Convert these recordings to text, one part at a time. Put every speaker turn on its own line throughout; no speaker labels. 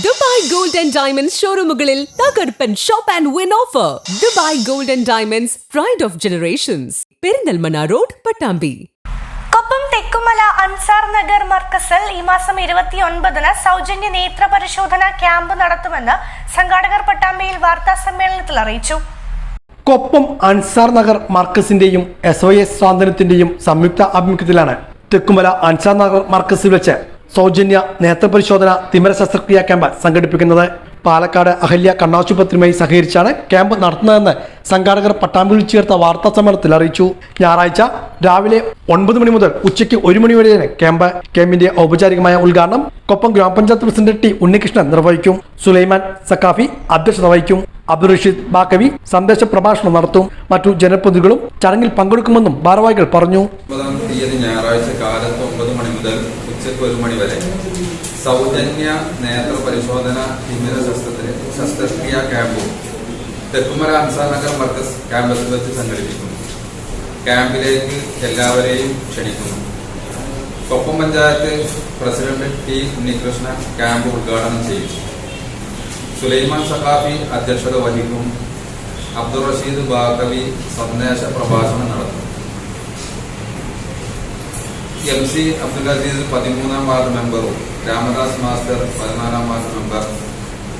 Dubai gold and diamonds ഷോറൂമുകളിൽ തകർപ്പൻ shop and win offer. Dubai gold and diamonds pride of generations Perinthalmanna road Pattambi.
Koppam Thekkumala Ansar Nagar മർക്കസിൽ ഈ മാസം ഇരുപത്തിയൊൻപതിന് സൗജന്യ നേത്ര പരിശോധന ക്യാമ്പ് നടത്തുമെന്ന് സംഘാടകർ പട്ടാമ്പിയിൽ വാർത്താ സമ്മേളനത്തിൽ അറിയിച്ചു.
കൊപ്പം അൻസാർ നഗർ മർക്കസിന്റെയും എസ് ഒ എസ് സ്വാതന്ത്ര്യത്തിന്റെയും സംയുക്ത ആഭിമുഖ്യത്തിലാണ് തെക്കുമല അൻസാർ നഗർ മർക്കസിൽ വെച്ച് സൗജന്യ നേത്രപരിശോധന തിമിര ശസ്ത്രക്രിയ ക്യാമ്പ് സംഘടിപ്പിക്കുന്നത്. പാലക്കാട് അഹല്യ കണ്ണാശുപത്രിയുമായി സഹകരിച്ചാണ് ക്യാമ്പ് നടത്തുന്നതെന്ന് സംഘാടകർ പട്ടാമ്പിയിൽ ചേർത്ത വാർത്താ സമ്മേളനത്തിൽ അറിയിച്ചു. ഞായറാഴ്ച രാവിലെ ഒൻപത് മണി മുതൽ ഉച്ചയ്ക്ക് ഒരു മണി വരെയാണ് ക്യാമ്പ്. ക്യാമ്പിന്റെ ഔപചാരികമായ ഉദ്ഘാടനം കൊപ്പം ഗ്രാമപഞ്ചായത്ത് പ്രസിഡന്റ് ടി ഉണ്ണികൃഷ്ണൻ നിർവഹിക്കും. സുലൈമാൻ സക്കാഫി അധ്യക്ഷത വഹിക്കും. അബ്ദുൾ റഷീദ് ബാക്കവി സന്ദേശ പ്രഭാഷണം നടത്തും. മറ്റു ജനപ്രതിനിധികളും ചടങ്ങിൽ പങ്കെടുക്കുമെന്നും ഭാരവാഹികൾ പറഞ്ഞു.
ഞായറാഴ്ച കാലത്ത് ഒമ്പത് മണി മുതൽ ഉച്ചയ്ക്ക് ഒരു മണി വരെ. സൗജന്യ നേത്ര പരിശോധന തിമിര ശസ്ത്രത്തിന് ശസ്ത്രക്രിയ ക്യാമ്പും തെക്കുമല അൻസാർ നഗർ മർക്കസ് ക്യാമ്പസിൽ വെച്ച് സംഘടിപ്പിക്കുന്നു. ക്യാമ്പിലേക്ക് എല്ലാവരെയും ക്ഷണിക്കുന്നു. Koppam panchayat president T Unnikrishnan camp ഉദ്ഘാടനം ചെയ്യും. സുലൈമാൻ സഖാഫി അധ്യക്ഷത വഹിക്കും. അബ്ദുൾ റഷീദ് ബാഗവി സന്ദേശ പ്രഭാഷണം നടത്തും. എം സി അബ്ദുൽ അസീസ് പതിമൂന്നാം വാർഡ് മെമ്പറും രാമദാസ് മാസ്റ്റർ പതിനാലാം വാർഡ് മെമ്പർ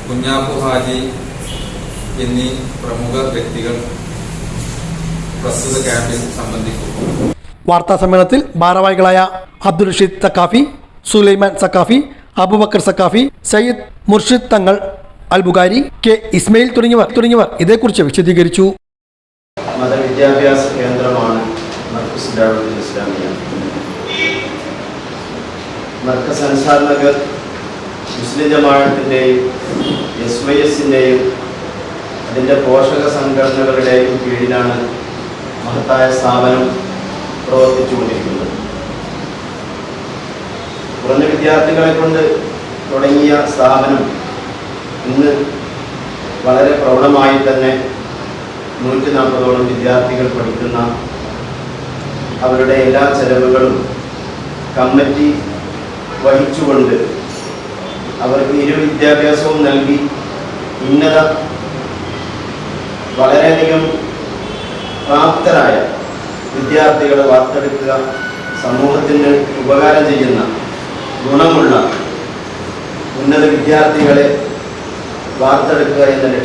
കുഞ്ഞാപ്പു ഹാജി എന്നീ പ്രമുഖ വ്യക്തികൾ പ്രസ്തുത ക്യാമ്പിൽ സംബന്ധിക്കും
വാർത്താ സമ്മേളനത്തിൽ ഭാരവാഹികളായ അബ്ദുൽ റഷീദ് സക്കാഫി സുലൈമാൻ സക്കാഫി അബുബക്കർ സക്കാഫി സയ്യിദ് മുർഷിദ് തങ്ങൾ അൽബുഖാരി കെ ഇസ്മയിൽ തുടങ്ങിയവർ തുടങ്ങിയവർ ഇതേക്കുറിച്ച് വിശദീകരിച്ചു.
മതവിദ്യാഭ്യാസ കേന്ദ്രമാണ് മർക്കസ് ഡാവുൽ ഇസ്ലാമിയ മർക്കസ് അൻസാർ നഗർ മുസ്ലിം ജമാഴത്തിന്റെയും എസ് വൈ എസിന്റെയും അതിന്റെ പോഷക സംഘടനകളുടെയും കീഴിലാണ് മഹത്തായ സ്ഥാപനം പ്രവർത്തിച്ചുകൊണ്ടിരിക്കുന്നത്. കുറഞ്ഞ വിദ്യാർത്ഥികളെ കൊണ്ട് തുടങ്ങിയ സ്ഥാപനം ഇന്ന് വളരെ പ്രൗഢമായി തന്നെ നൂറ്റി നാൽപ്പതോളം വിദ്യാർത്ഥികൾ പഠിക്കുന്ന അവരുടെ എല്ലാ ചെലവുകളും കമ്മിറ്റി വഹിച്ചുകൊണ്ട് അവർക്ക് ഇരു വിദ്യാഭ്യാസവും നൽകി ഉന്നത വളരെയധികം പ്രാപ്തരായ വിദ്യാർത്ഥികളെ വാർത്തെടുക്കുക സമൂഹത്തിന് ഉപകാരം ചെയ്യുന്ന ഗുണമുള്ള ഉന്നത വിദ്യാർത്ഥികളെ വാർത്തെടുക്കുക എന്ന ലക്ഷ്യം